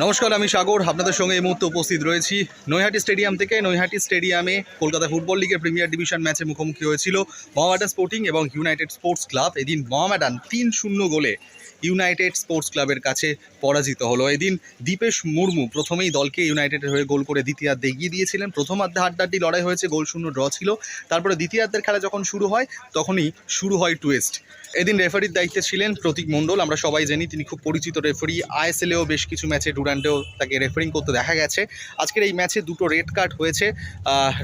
নমস্কার, আমি সাগর। আপনাদের সঙ্গে এই মুহূর্তে উপস্থিত রয়েছি। নৈহাটি স্টেডিয়াম থেকে নৈহাটি স্টেডিয়ামে কলকাতা ফুটবল লিগের প্রিমিয়ার ডিভিশন ম্যাচে মুখোমুখি হয়েছিল মোহামেডান স্পোর্টিং এবং ইউনাইটেড স্পোর্টস ক্লাব। এদিন মোহামেডান তিন শূন্য গোলে ইউনাইটেড স্পোর্টস ক্লাবের কাছে পরাজিত হলো। এদিন দীপেশ মুর্মু প্রথমেই দলকে ইউনাইটেডের হয়ে গোল করে দ্বিতীয়ার্ধে এগিয়ে দিয়েছিলেন। প্রথম প্রথমার্ধে হাড্ডাড্ডি লড়াই হয়েছে, গোল শূন্য, ড্র ছিল। তারপরে দ্বিতীয়ার্ধের খেলা যখন শুরু হয়, তখনই শুরু হয় টুয়েস্ট এদিন রেফারির দায়িত্বে ছিলেন প্রতীক মণ্ডল। আমরা সবাই জানি তিনি খুব পরিচিত রেফারি। আইএসএলেও বেশ কিছু ম্যাচে ডুরান্টেও তাকে রেফারিং করতে দেখা গেছে। আজকের এই ম্যাচে দুটো রেড কার্ড হয়েছে।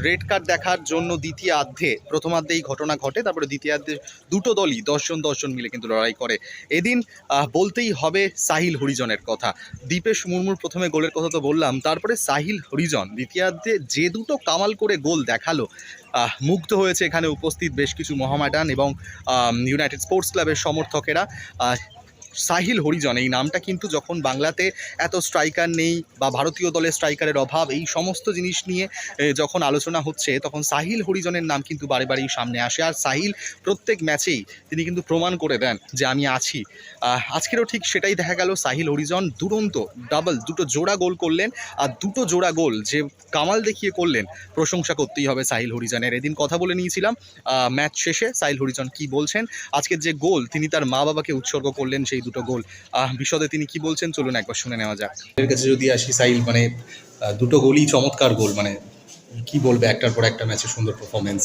রেড কার্ড দেখার জন্য দ্বিতীয়ার্ধে, প্রথমার্ধে এই ঘটনা ঘটে, তারপরে দ্বিতীয়ার্ধে দুটো দলই দশজন দশজন মিলে কিন্তু লড়াই করে। এদিন বলতেই হবে সাহিল হরিজনের কথা। দীপেশ মুর্মুর প্রথমে গোলের কথা তো বললাম, তারপরে সাহিল হরিজন দ্বিতীয়ার্ধে যে দুটো কামাল করে গোল দেখাল মুগ্ধ হয়েছে এখানে উপস্থিত বেশ কিছু মহামাডান এবং ইউনাইটেড স্পোর্টস ক্লাবের সমর্থকেরা। সাহিল হরিজন, এই নামটা কিন্তু যখন বাংলাতে এত স্ট্রাইকার নেই বা ভারতীয় দলের স্ট্রাইকারের অভাব, এই সমস্ত জিনিস নিয়ে যখন আলোচনা হচ্ছে, তখন সাহিল হরিজনের নাম কিন্তু বারে বারেই সামনে আসে। আর সাহিল প্রত্যেক ম্যাচেই তিনি কিন্তু প্রমাণ করে দেন যে আমি আছি। আজকেরও ঠিক সেটাই দেখা গেল, সাহিল হরিজন দুরন্ত ডাবল দুটো জোড়া গোল করলেন আর দুটো জোড়া গোল যে কামাল দেখিয়ে করলেন, প্রশংসা করতেই হবে সাহিল হরিজনের। এদিন কথা বলে নিয়েছিলাম ম্যাচ শেষে সাহিল হরিজন কি বলছেন, আজকের যে গোল তিনি তার মা বাবাকে উৎসর্গ করলেন সেই দুটো গোল। বিশদে তিনি কি বলছেন? চলুন একবার শুনে নেওয়া যাক। এর কাছে যদি আসি সাইল মানে দুটো গোলই চমৎকার গোল মানে কি বলবে একটার পর একটা ম্যাচে সুন্দর পারফরমেন্স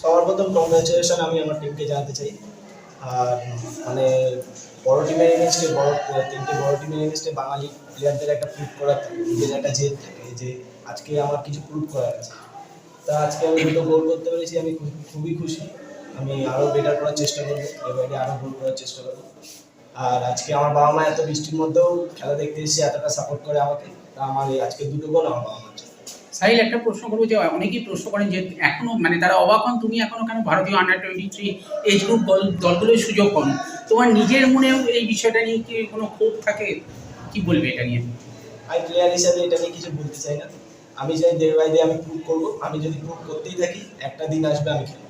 সবার প্রথম কংগ্রাচুলেশন আমি আমার টিমকে জানাতে চাই। আর মানে বড় টিমের এগেনস্টে বড়, তিনটে বড় টিমের এগেনস্টে বাঙালি প্লেয়ারদের একটা প্রুভ করার থাকে একটা জেদ থাকে যে আজকে আমার কিছু প্রুভ করার আছে। তা আজকে আমি দুটো গোল করতে পেরেছি, আমি খুবই খুশি। আমি আরও বেটার করার চেষ্টা করব এবারে আরও ভুল করার চেষ্টা করব। আর আজকে আমার বাবা মা এত বৃষ্টির মধ্যেও খেলা দেখতে এসেছে এতটা সাপোর্ট করে আমাকে তা আমার আজকে দুটো গোল আমার বাবা মার সাহিল একটা প্রশ্ন করব যে অনেকেই প্রশ্ন করেন যে এখনও মানে তারা অবাক হন তুমি এখনও কেন ভারতীয় under twenty three age group দলগুলোর সুযোগ পাও তোমার নিজের মনেও এই বিষয়টা নিয়ে কি কোনো ক্ষোভ থাকে? কি বলবে এটা নিয়ে? আমি প্লেয়ার হিসাবে এটা নিয়ে কিছু বলতে চাই না। আমি চাই ডে বাই ডে আমি প্রুভ করব। আমি যদি প্রুভ করতেই থাকি একটা দিন আসবে আমি খেলব।